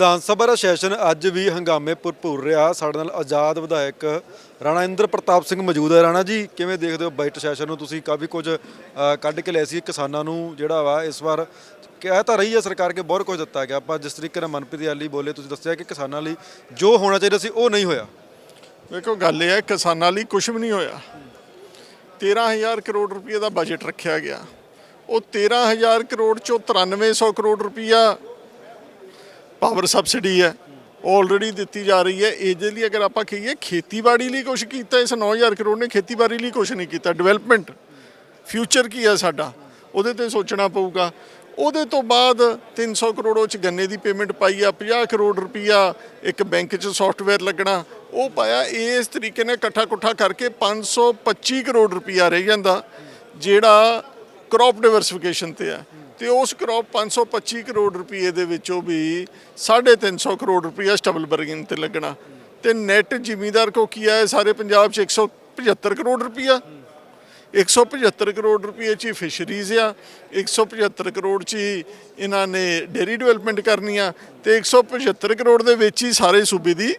ਵਿਧਾਨ ਸਭਾ ਦਾ session ਅੱਜ ਵੀ ਹੰਗਾਮੇ ਭਰਪੂਰ ਰਿਹਾ। ਸਾਡੇ ਨਾਲ ਆਜ਼ਾਦ ਵਿਧਾਇਕ ਰਾਣਾ ਇੰਦਰ ਪ੍ਰਤਾਪ ਸਿੰਘ ਮੌਜੂਦ ਹੈ। ਰਾਣਾ ਜੀ, ਕਿਵੇਂ ਦੇਖਦੇ ਹੋ ਬਜਟ ਸੈਸ਼ਨ ਨੂੰ? ਤੁਸੀਂ ਕਾਫੀ ਕੁਝ ਕੱਢ ਕੇ ਲਿਆ ਸੀ ਕਿਸਾਨਾਂ ਨੂੰ ਜਿਹੜਾ ਵਾ ਇਸ ਵਾਰ। ਕਹਿ ਤਾਂ ਰਹੀ ਹੈ ਸਰਕਾਰ ਕਿ ਬਹੁਤ ਕੁਝ ਦਿੱਤਾ ਗਿਆ, ਪਰ ਜਿਸ ਤਰੀਕੇ ਨਾਲ ਮਨਪ੍ਰੀਤ ਆਲੀ ਬੋਲੇ, ਤੁਸੀਂ ਦੱਸਿਆ ਕਿ ਕਿਸਾਨਾਂ ਲਈ ਜੋ ਹੋਣਾ ਚਾਹੀਦਾ ਸੀ ਉਹ ਨਹੀਂ ਹੋਇਆ। ਵੇਖੋ ਗੱਲ ਇਹ ਹੈ ਕਿਸਾਨਾਂ ਲਈ ਕੁਝ ਵੀ ਨਹੀਂ ਹੋਇਆ। 13000 ਕਰੋੜ ਰੁਪਏ ਦਾ ਬਜਟ ਰੱਖਿਆ ਗਿਆ। ਉਹ 13000 ਕਰੋੜ ਚੋਂ 9300 ਕਰੋੜ ਰੁਪਇਆ ਪਾਵਰ ਸਬਸਿਡੀ ਹੈ ਆਲਰੇਡੀ ਦਿੱਤੀ ਜਾ ਰਹੀ ਹੈ। ਇਹਦੇ ਲਈ ਅਗਰ ਆਪਾਂ ਕਹੀਏ, ਖੇਤੀਬਾੜੀ ਲਈ ਕੁਝ ਕੀਤਾ, ਇਸ 9000 ਕਰੋੜ ਨੇ ਖੇਤੀਬਾੜੀ ਲਈ ਕੁਝ ਨਹੀਂ ਕੀਤਾ। ਡਿਵੈਲਪਮੈਂਟ ਫਿਊਚਰ ਕੀ ਹੈ ਸਾਡਾ? ਉਹਦੇ ਤੇ ਸੋਚਣਾ ਪਊਗਾ। ਉਹਦੇ ਤੋਂ ਬਾਅਦ 300 ਕਰੋੜ ਉਹ ਚ ਗੰਨੇ ਦੀ ਪੇਮੈਂਟ ਪਾਈ ਆ 50 ਕਰੋੜ ਰੁਪਈਆ ਇੱਕ ਬੈਂਕ 'ਚ ਸੌਫਟਵੇਅਰ ਲੱਗਣਾ। ਉਹ ਪਾਇਆ, ਇਸ ਤਰੀਕੇ ਨਾਲ ਇਕੱਠਾ ਕੁੱਠਾ ਕਰਕੇ 525 ਕਰੋੜ ਰੁਪਈਆ ਰਹਿ ਜਾਂਦਾ, ਜਿਹੜਾ ਕ੍ਰੌਪ ਡਾਈਵਰਸਿਫਿਕੇਸ਼ਨ ਤੇ ਆ ਤੇ ਉਸ ਕ੍ਰੌਪ 525 ਕਰੋੜ ਰੁਪਏ ਦੇ ਵਿੱਚੋਂ ਵੀ 350 ਕਰੋੜ ਰੁਪਈਆ ਸਟਬਲ ਬਰਗਿੰਗ ਤੇ ਲੱਗਣਾ। ਤੇ ਨੈਟ ਜ਼ਿਮੀਦਾਰ ਕੋ ਕੀ ਹੈ ਸਾਰੇ ਪੰਜਾਬ 'ਚ 175 ਕਰੋੜ ਰੁਪਈਆ 175 ਕਰੋੜ ਰੁਪਏ ਚ ਹੀ ਫਿਸ਼ਰੀਜ਼ ਆ। 175 ਕਰੋੜ ਚ ਹੀ ਇਹਨਾਂ ਨੇ ਡੇਰੀ ਡਿਵੈਲਪਮੈਂਟ ਕਰਨੀ ਆ। ਤੇ 175 ਕਰੋੜ ਦੇ ਵਿੱਚ ਹੀ ਸਾਰੇ ਸੂਬੇ ਦੀ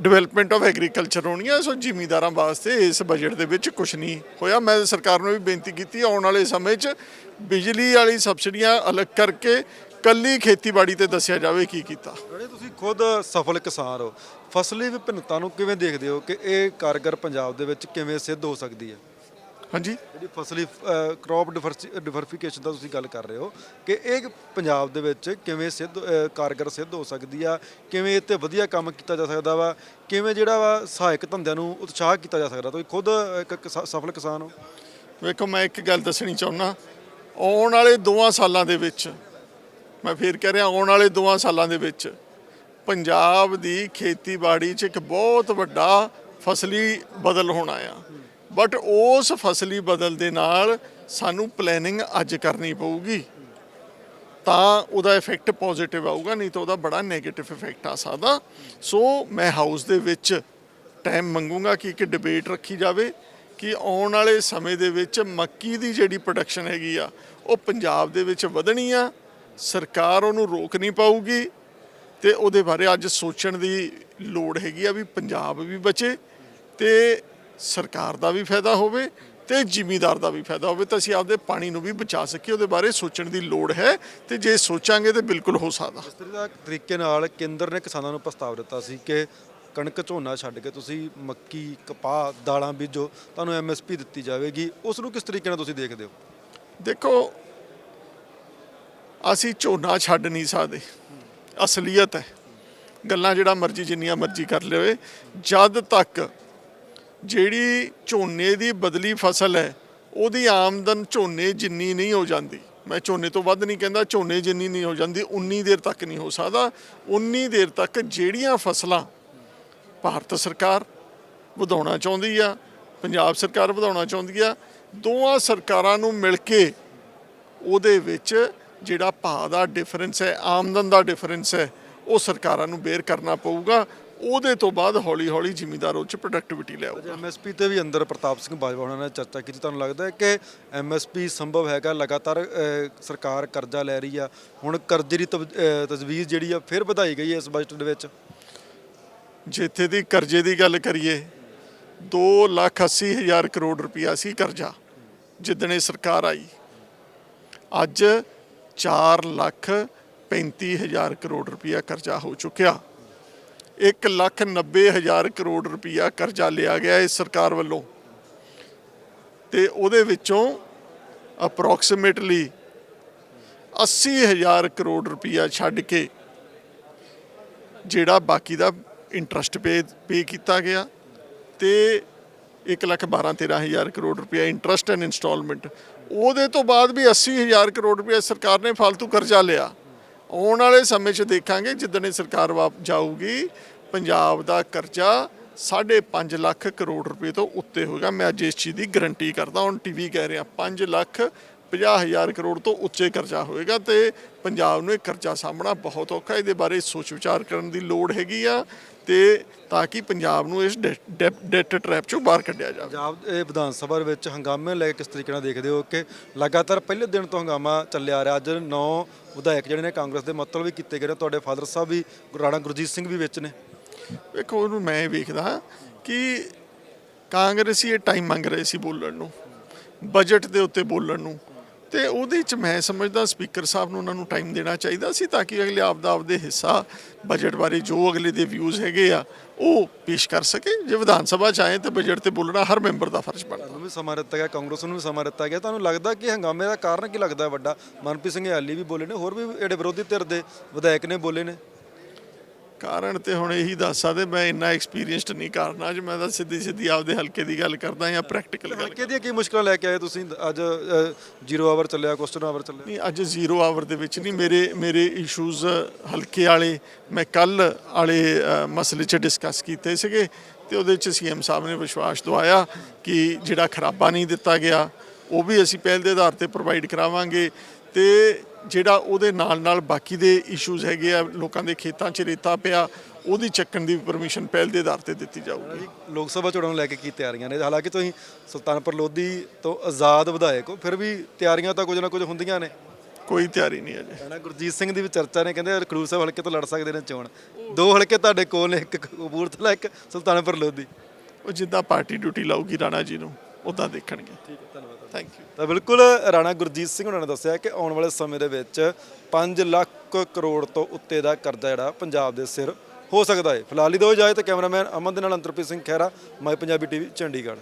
ਡਿਵੈਲਪਮੈਂਟ ਆਫ ਐਗਰੀਕਲਚਰ ਹੋਣੀ ਆ, ਸੋ ਜ਼ਿਮੀਂਦਾਰਾਂ ਵਾਸਤੇ ਇਸ ਬਜਟ ਦੇ ਵਿੱਚ ਕੁਝ ਨਹੀਂ ਹੋਇਆ। ਮੈਂ ਸਰਕਾਰ ਨੂੰ ਵੀ ਬੇਨਤੀ ਕੀਤੀ, ਆਉਣ ਵਾਲੇ ਸਮੇਂ 'ਚ ਬਿਜਲੀ ਵਾਲੀ ਸਬਸਿਡੀਆਂ ਅਲੱਗ ਕਰਕੇ ਕੱਲੀ ਖੇਤੀਬਾੜੀ ਤੇ ਦੱਸਿਆ ਜਾਵੇ ਕੀ ਕੀਤਾ। ਜਿਹੜੇ ਤੁਸੀਂ ਖੁਦ ਸਫਲ ਕਿਸਾਨ ਹੋ, ਫਸਲੀ ਵਿਭਿੰਨਤਾ ਨੂੰ ਕਿਵੇਂ ਦੇਖਦੇ ਹੋ ਕਿ ਇਹ ਕਾਰਗਰ ਪੰਜਾਬ ਦੇ ਵਿੱਚ ਕਿਵੇਂ ਸਿੱਧ ਹੋ ਸਕਦੀ ਹੈ? ਹਾਂਜੀ। ਜਿਹੜੀ ਫਸਲੀ ਕ੍ਰੌਪ ਡਿਵਰਸਿਫਿਕੇਸ਼ਨ ਦਾ ਤੁਸੀਂ ਗੱਲ ਕਰ ਰਹੇ ਹੋ ਕਿ ਇਹ ਪੰਜਾਬ ਦੇ ਵਿੱਚ ਕਿਵੇਂ ਸਿੱਧ ਅ, ਕਾਰਗਰ ਸਿੱਧ ਹੋ ਸਕਦੀ ਆ ਕਿਵੇਂ ਇਹ ਤੇ ਵਧੀਆ ਕੰਮ ਕੀਤਾ ਜਾ ਸਕਦਾ ਵਾ ਕਿਵੇਂ ਜਿਹੜਾ ਵਾ ਸਹਾਇਕ ਧੰਦਿਆਂ ਨੂੰ ਉਤਸ਼ਾਹ ਕੀਤਾ ਜਾ ਸਕਦਾ ਤੁਸੀਂ ਖੁਦ ਇੱਕ ਕਿਸਾ- ਸਫਲ ਕਿਸਾਨ ਹੋ। ਵੇਖੋ ਮੈਂ ਇੱਕ ਗੱਲ ਦੱਸਣੀ ਚਾਹੁੰਦਾ ਆਉਣ ਵਾਲੇ ਦੋਆਂ ਸਾਲਾਂ ਦੇ ਵਿੱਚ ਮੈਂ ਫੇਰ ਕਹਿ ਰਿਹਾ ਆਉਣ ਵਾਲੇ ਦੋਆਂ ਸਾਲਾਂ ਦੇ ਵਿੱਚ ਪੰਜਾਬ ਦੀ ਖੇਤੀਬਾੜੀ 'ਚ ਇੱਕ ਬਹੁਤ ਵੱਡਾ ਫਸਲੀ ਬਦਲ ਹੋਣਾ ਆ। ਬਟ ਉਸ ਫਸਲੀ ਬਦਲ ਦੇ ਨਾਲ ਸਾਨੂੰ ਪਲੈਨਿੰਗ ਅੱਜ ਕਰਨੀ ਪਊਗੀ। ਤਾਂ ਉਹਦਾ ਇਫੈਕਟ ਪੋਜ਼ਿਟਿਵ ਆਊਗਾ, ਨਹੀਂ ਤਾਂ ਉਹਦਾ ਬੜਾ ਨੈਗੇਟਿਵ ਇਫੈਕਟ ਆ ਸਕਦਾ ਸੋ ਮੈਂ ਹਾਊਸ ਦੇ ਵਿੱਚ ਟਾਈਮ ਮੰਗੂਗਾ ਕਿ ਇੱਕ ਡਿਬੇਟ ਰੱਖੀ ਜਾਵੇ ਕਿ ਆਉਣ ਵਾਲੇ ਸਮੇਂ ਦੇ ਵਿੱਚ ਮੱਕੀ ਦੀ ਜਿਹੜੀ ਪ੍ਰੋਡਕਸ਼ਨ ਹੈਗੀ ਆ, ਉਹ ਪੰਜਾਬ ਦੇ ਵਿੱਚ ਵਧਣੀ ਆ। ਸਰਕਾਰ ਉਹਨੂੰ ਰੋਕ ਨਹੀਂ ਪਾਊਗੀ ਤੇ ਉਹਦੇ ਬਾਰੇ ਅੱਜ ਸੋਚਣ ਦੀ ਲੋੜ ਹੈਗੀ ਆ ਵੀ ਪੰਜਾਬ ਵੀ ਬਚੇ ਤੇ ਸਰਕਾਰ ਦਾ ਵੀ ਫਾਇਦਾ ਹੋਵੇ ਤੇ ਜ਼ਿਮੀਦਾਰ ਦਾ ਵੀ ਫਾਇਦਾ ਹੋਵੇ ਤਾਂ ਅਸੀਂ ਆਪਦੇ ਪਾਣੀ ਨੂੰ ਵੀ ਬਚਾ ਸਕੀਏ ਉਹਦੇ ਬਾਰੇ ਸੋਚਣ ਦੀ ਲੋੜ ਹੈ ਤੇ ਜੇ ਸੋਚਾਂਗੇ ਤੇ ਬਿਲਕੁਲ ਹੋ ਸਕਦਾ। ਇਸ ਤਰ੍ਹਾਂ ਤਰੀਕੇ ਨਾਲ ਕੇਂਦਰ ਨੇ ਕਿਸਾਨਾਂ ਨੂੰ ਪ੍ਰਸਤਾਵ ਦਿੱਤਾ ਸੀ ਕਿ ਕਣਕ ਝੋਨਾ ਛੱਡ ਕੇ ਤੁਸੀਂ ਮੱਕੀ ਕਪਾਹ ਦਾਲਾਂ ਬੀਜੋ ਤੁਹਾਨੂੰ ਐਮਐਸਪੀ ਦਿੱਤੀ ਜਾਵੇਗੀ। ਉਸ ਨੂੰ ਕਿਸ ਤਰੀਕੇ ਨਾਲ ਤੁਸੀਂ ਦੇਖਦੇ ਹੋ? ਦੇਖੋ ਅਸੀਂ ਝੋਨਾ ਛੱਡ ਨਹੀਂ ਸਕਦੇ। ਅਸਲੀਅਤ ਹੈ। ਗੱਲਾਂ ਜਿਹੜਾ ਮਰਜ਼ੀ ਜਿੰਨੀਆਂ ਮਰਜ਼ੀ ਕਰ ਲਿਓਏ ਜਦ ਤੱਕ ਜਿਹੜੀ ਝੋਨੇ ਦੀ ਬਦਲੀ ਫਸਲ ਹੈ, ਉਹਦੀ ਆਮਦਨ ਝੋਨੇ ਜਿੰਨੀ ਨਹੀਂ ਹੋ ਜਾਂਦੀ। ਮੈਂ ਝੋਨੇ ਤੋਂ ਵੱਧ ਨਹੀਂ ਕਹਿੰਦਾ, ਝੋਨੇ ਜਿੰਨੀ ਨਹੀਂ ਹੋ ਜਾਂਦੀ, ਉਨੀ ਦੇਰ ਤੱਕ ਨਹੀਂ ਹੋ ਸਕਦਾ। ਉਨੀ ਦੇਰ ਤੱਕ ਜਿਹੜੀਆਂ ਫਸਲਾਂ ਭਾਰਤ ਸਰਕਾਰ ਵਧਾਉਣਾ ਚਾਹੁੰਦੀ ਆ, ਪੰਜਾਬ ਸਰਕਾਰ ਵਧਾਉਣਾ ਚਾਹੁੰਦੀ ਆ, ਦੋਵਾਂ ਸਰਕਾਰਾਂ ਨੂੰ ਮਿਲ ਕੇ ਉਹਦੇ ਵਿੱਚ ਜਿਹੜਾ ਭਾਅ ਦਾ ਡਿਫਰੈਂਸ ਹੈ, ਆਮਦਨ ਦਾ ਡਿਫਰੈਂਸ ਹੈ, ਉਹ ਸਰਕਾਰਾਂ ਨੂੰ ਬੇਅਰ ਕਰਨਾ ਪਊਗਾ। ਉਹਦੇ ਤੋਂ ਬਾਅਦ ਹੌਲੀ ਹੌਲੀ ਜ਼ਿਮੀਦਾਰ ਉਹ ਚ ਪ੍ਰੋਡਕਟਿਵਿਟੀ ਲਿਆਊਗਾ। ਐਮਐਸਪੀ ਤੇ ਵੀ ਅੰਦਰ ਪ੍ਰਤਾਪ ਸਿੰਘ ਬਾਜਵਾ ਉਹਨਾਂ ਨੇ ਚਰਚਾ ਕੀਤੀ ਤੁਹਾਨੂੰ ਲੱਗਦਾ ਹੈ ਕਿ ਐਮਐਸਪੀ ਸੰਭਵ ਹੈਗਾ ਲਗਾਤਾਰ ਸਰਕਾਰ ਕਰਜ਼ਾ ਲੈ ਰਹੀ ਆ ਹੁਣ ਕਰਜ਼ੇ ਦੀ ਤਜਵੀਜ਼ ਜਿਹੜੀ ਆ ਫਿਰ ਵਧਾਈ ਗਈ ਹੈ ਇਸ ਬਜਟ ਦੇ ਵਿੱਚ? ਜਿੱਥੇ ਦੀ ਕਰਜ਼ੇ ਦੀ ਗੱਲ ਕਰੀਏ 2 ਲੱਖ 80 ਹਜ਼ਾਰ ਕਰੋੜ ਰੁਪਇਆ ਸੀ ਕਰਜ਼ਾ ਜਿੱਦਣੇ ਸਰਕਾਰ ਆਈ। ਅੱਜ 4 ਲੱਖ 35 ਹਜ਼ਾਰ ਕਰੋੜ ਰੁਪਇਆ ਕਰਜ਼ਾ ਹੋ ਚੁੱਕਿਆ। 1 ਲੱਖ 90 ਹਜ਼ਾਰ ਕਰੋੜ ਰੁਪਇਆ ਕਰਜ਼ਾ ਲਿਆ ਗਿਆ ਇਸ ਸਰਕਾਰ ਵੱਲੋਂ। ਤੇ ਉਹਦੇ ਵਿੱਚੋਂ ਅਪਰੋਕਸੀਮੇਟਲੀ 80 ਹਜ਼ਾਰ ਕਰੋੜ ਰੁਪਇਆ ਛੱਡ ਕੇ ਜਿਹੜਾ ਬਾਕੀ ਦਾ ਇੰਟਰਸਟ ਪੇ ਪੇ ਕੀਤਾ ਗਿਆ ਤੇ 1 ਲੱਖ 12 13 ਹਜ਼ਾਰ ਕਰੋੜ ਰੁਪਇਆ ਇੰਟਰਸਟ ਐਂਡ ਇਨਸਟਾਲਮੈਂਟ ਉਹਦੇ ਤੋਂ ਬਾਅਦ ਵੀ 80 ਹਜ਼ਾਰ ਕਰੋੜ ਰੁਪਇਆ ਸਰਕਾਰ ਨੇ ਫालतू ਕਰਜ਼ਾ ਲਿਆ। ਆਉਣ ਵਾਲੇ ਸਮੇਂ 'ਚ ਦੇਖਾਂਗੇ ਜਿੱਦਣ ਇਹ ਸਰਕਾਰ ਵਾਪ ਜਾਊਗੀ, ਪੰਜਾਬ ਦਾ ਕਰਜ਼ਾ 5.5 ਲੱਖ ਕਰੋੜ ਰੁਪਏ ਤੋਂ ਉੱਤੇ ਹੋਗਾ ਮੈਂ ਅੱਜ ਇਸ ਚੀਜ਼ ਦੀ ਗਰੰਟੀ ਕਰਦਾ, ਹੁਣ ਟੀਵੀ ਕਹਿ ਰਿਹਾ 5 ਲੱਖ 50000 ਕਰੋੜ ਤੋਂ ਉੱਚੇ ਕਰਜ਼ਾ ਹੋਏਗਾ ਤੇ ਪੰਜਾਬ ਨੂੰ ਇਹ ਕਰਜ਼ਾ ਸਾਹਮਣਾ ਬਹੁਤ ਔਖਾ ਇਹਦੇ ਬਾਰੇ ਸੋਚ ਵਿਚਾਰ ਕਰਨ ਦੀ ਲੋੜ ਹੈਗੀ ਆ ਤੇ ਤਾਂ ਕਿ ਪੰਜਾਬ ਨੂੰ ਇਸ ਡੈਟ ਟ੍ਰੈਪ ਚੋਂ ਬਾਹਰ ਕੱਢਿਆ ਜਾਵੇ। ਪੰਜਾਬ ਇਹ ਵਿਧਾਨ ਸਭਾ ਦੇ ਵਿੱਚ ਹੰਗਾਮੇ ਲੈ ਕੇ ਕਿਸ ਤਰੀਕੇ ਨਾਲ ਦੇਖਦੇ ਹੋ ਕਿ ਲਗਾਤਾਰ ਪਹਿਲੇ ਦਿਨ ਤੋਂ ਹੰਗਾਮਾ ਚੱਲਿਆ ਆ ਰਿਹਾ। ਅੱਜ ਨੌ ਵਿਧਾਇਕ ਜਿਹੜੇ ਨੇ ਕਾਂਗਰਸ ਦੇ ਮਤਲਬ ਵੀ ਕੀਤੇ ਗਏ ਨੇ। ਤੁਹਾਡੇ ਫਾਦਰ ਸਾਹਿਬ ਵੀ ਰਾਣਾ ਗੁਰਜੀਤ ਸਿੰਘ ਵੀ ਵਿੱਚ ਨੇ। ਵੇਖੋ ਉਹਨੂੰ ਮੈਂ ਇਹ ਵੇਖਦਾ ਕਿ ਕਾਂਗਰਸੀ ਇਹ ਟਾਈਮ ਮੰਗ ਰਹੇ ਸੀ ਬੋਲਣ ਨੂੰ ਬਜਟ ਦੇ ਉੱਤੇ ਬੋਲਣ ਨੂੰ। ਤੇ ਉਹਦੇ ਚ ਮੈਂ ਸਮਝਦਾ ਸਪੀਕਰ ਸਾਹਿਬ ਨੂੰ ਉਹਨਾਂ ਨੂੰ ਟਾਈਮ ਦੇਣਾ ਚਾਹੀਦਾ ਸੀ ਤਾਂ ਕਿ ਅਗਲੇ ਆਪ ਦਾ ਆਪਦੇ ਹਿੱਸਾ ਬਜਟ ਬਾਰੇ ਜੋ ਅਗਲੇ ਦੇ ਵਿਊਜ਼ ਹੈਗੇ ਆ, ਉਹ ਪੇਸ਼ ਕਰ ਸਕੇ। ਜੇ ਵਿਧਾਨ ਸਭਾ ਚ ਆਏ ਤਾਂ ਬਜਟ ਤੇ ਬੋਲਣਾ ਹਰ ਮੈਂਬਰ ਦਾ ਫਰਜ਼ ਬਣਦਾ। ਤੁਹਾਨੂੰ ਵੀ ਸਮਾਂ ਦਿੱਤਾ ਗਿਆ, ਕਾਂਗਰਸ ਨੂੰ ਵੀ ਸਮਾਂ ਦਿੱਤਾ ਗਿਆ। ਤੁਹਾਨੂੰ ਲੱਗਦਾ ਕਿ ਹੰਗਾਮੇ ਦਾ ਕਾਰਨ ਕੀ ਲੱਗਦਾ ਵੱਡਾ? ਮਨਪ੍ਰੀਤ ਸਿੰਘ ਹਾਲੀ ਵੀ ਬੋਲੇ ਨੇ, ਹੋਰ ਵੀ ਜਿਹੜੇ ਵਿਰੋਧੀ ਧਿਰ ਦੇ ਵਿਧਾਇਕ ਨੇ ਬੋਲੇ ਨੇ? ਕਾਰਨ ਤੇ ਹੁਣ ਇਹੀ ਦੱਸ ਸਕਦੇ ਮੈਂ ਇੰਨਾ ਐਕਸਪੀਰੀਅੰਸਡ ਨਹੀਂ ਕਰਨਾ ਅੱਜ ਮੈਂ ਤਾਂ ਸਿੱਧੀ ਸਿੱਧੀ ਆਪਦੇ ਹਲਕੇ ਦੀ ਗੱਲ ਕਰਦਾ ਜਾਂ ਪ੍ਰੈਕਟੀਕਲ ਗੱਲ ਹਲਕੇ ਦੀਆਂ ਕੀ ਮੁਸ਼ਕਲਾਂ ਲੈ ਕੇ ਆਏ ਤੁਸੀਂ? ਅੱਜ ਜ਼ੀਰੋ ਆਵਰ ਚੱਲਿਆ ਕੁਐਸਚਨ ਆਵਰ ਚੱਲਿਆ। ਨਹੀਂ ਅੱਜ ਜ਼ੀਰੋ ਆਵਰ ਦੇ ਵਿੱਚ ਨਹੀਂ ਮੇਰੇ ਮੇਰੇ ਇਸ਼ੂਜ਼ ਹਲਕੇ ਵਾਲੇ ਮੈਂ ਕੱਲ ਵਾਲੇ ਮਸਲੇ 'ਚ ਡਿਸਕਸ ਕੀਤੇ ਸੀਗੇ ਤੇ ਉਹਦੇ 'ਚ ਸੀਐਮ ਸਾਹਿਬ ਨੇ ਵਿਸ਼ਵਾਸ ਦਵਾਇਆ ਕਿ ਜਿਹੜਾ ਖਰਾਬਾ ਨਹੀਂ ਦਿੱਤਾ ਗਿਆ ਉਹ ਵੀ ਅਸੀਂ ਪਹਿਲ ਦੇ ਆਧਾਰ ਤੇ ਪ੍ਰੋਵਾਈਡ ਕਰਾਵਾਂਗੇ ਤੇ ਜਿਹੜਾ ਉਹਦੇ ਨਾਲ ਨਾਲ ਬਾਕੀ ਦੇ ਇਸ਼ੂਜ਼ ਹੈਗੇ ਆ ਲੋਕਾਂ ਦੇ ਖੇਤਾਂ 'ਚ ਰੇਤਾ ਪਿਆ ਉਹਦੀ ਚੱਕਣ ਦੀ ਪਰਮਿਸ਼ਨ ਪਹਿਲ ਦੇ ਆਧਾਰ ਤੇ ਦਿੱਤੀ ਜਾਊਗੀ। ਲੋਕ ਸਭਾ ਚੋਣਾਂ ਨੂੰ ਲੈ ਕੇ ਕੀ ਤਿਆਰੀਆਂ ਨੇ? ਹਾਲਾਂਕਿ ਤੁਸੀਂ ਸੁਲਤਾਨਪੁਰ ਲੋਧੀ ਤੋਂ ਆਜ਼ਾਦ ਵਿਧਾਇਕ ਹੋ ਫਿਰ ਵੀ ਤਿਆਰੀਆਂ ਤਾਂ ਕੁਝ ਨਾ ਕੁਝ ਹੁੰਦੀਆਂ ਨੇ। ਕੋਈ ਤਿਆਰੀ ਨਹੀਂ ਅਜੇ ਰਾਣਾ ਗੁਰਜੀਤ ਸਿੰਘ ਦੀ ਵੀ ਚਰਚਾ ਨੇ ਕਹਿੰਦੇ ਖਡੂਰ ਸਾਹਿਬ ਹਲਕੇ ਤੋਂ ਲੜ ਸਕਦੇ ਨੇ ਚੋਣ। ਦੋ ਹਲਕੇ ਤੁਹਾਡੇ ਕੋਲ ਨੇ ਇੱਕ ਕਪੂਰਥਲਾ ਇੱਕ ਸੁਲਤਾਨਪੁਰ ਲੋਧੀ। ਉਹ ਜਿੱਦਾਂ ਪਾਰਟੀ ਡਿਊਟੀ ਲਾਊਗੀ ਰਾਣਾ ਜੀ ਨੂੰ ਉਦਾਂ ਦੇਖਣਗੇ। ਠੀਕ ਹੈ ਧੰਨਵਾਦ। ਥੈਂਕ ਯੂ ਤਾਂ ਬਿਲਕੁਲ ਰਾਣਾ ਗੁਰਜੀਤ ਸਿੰਘ ਉਹਨਾਂ ਨੇ ਦੱਸਿਆ ਕਿ ਆਉਣ ਵਾਲੇ ਸਮੇਂ ਦੇ ਵਿੱਚ 5 ਲੱਖ ਕਰੋੜ ਤੋਂ ਉੱਤੇ ਦਾ ਕਰਜ਼ਾ ਜਿਹੜਾ ਪੰਜਾਬ ਦੇ ਸਿਰ ਹੋ ਸਕਦਾ ਹੈ। ਫਿਲਹਾਲ ਹੀ ਦੋ ਇਜਾਜ਼ਤ ਕੈਮਰਾਮੈਨ ਅਮਨ ਦੇ ਨਾਲ ਅੰਤਰਪ੍ਰੀਤ ਸਿੰਘ ਖਹਿਰਾ, ਮਾਈ ਪੰਜਾਬੀ ਟੀਵੀ, ਚੰਡੀਗੜ੍ਹ।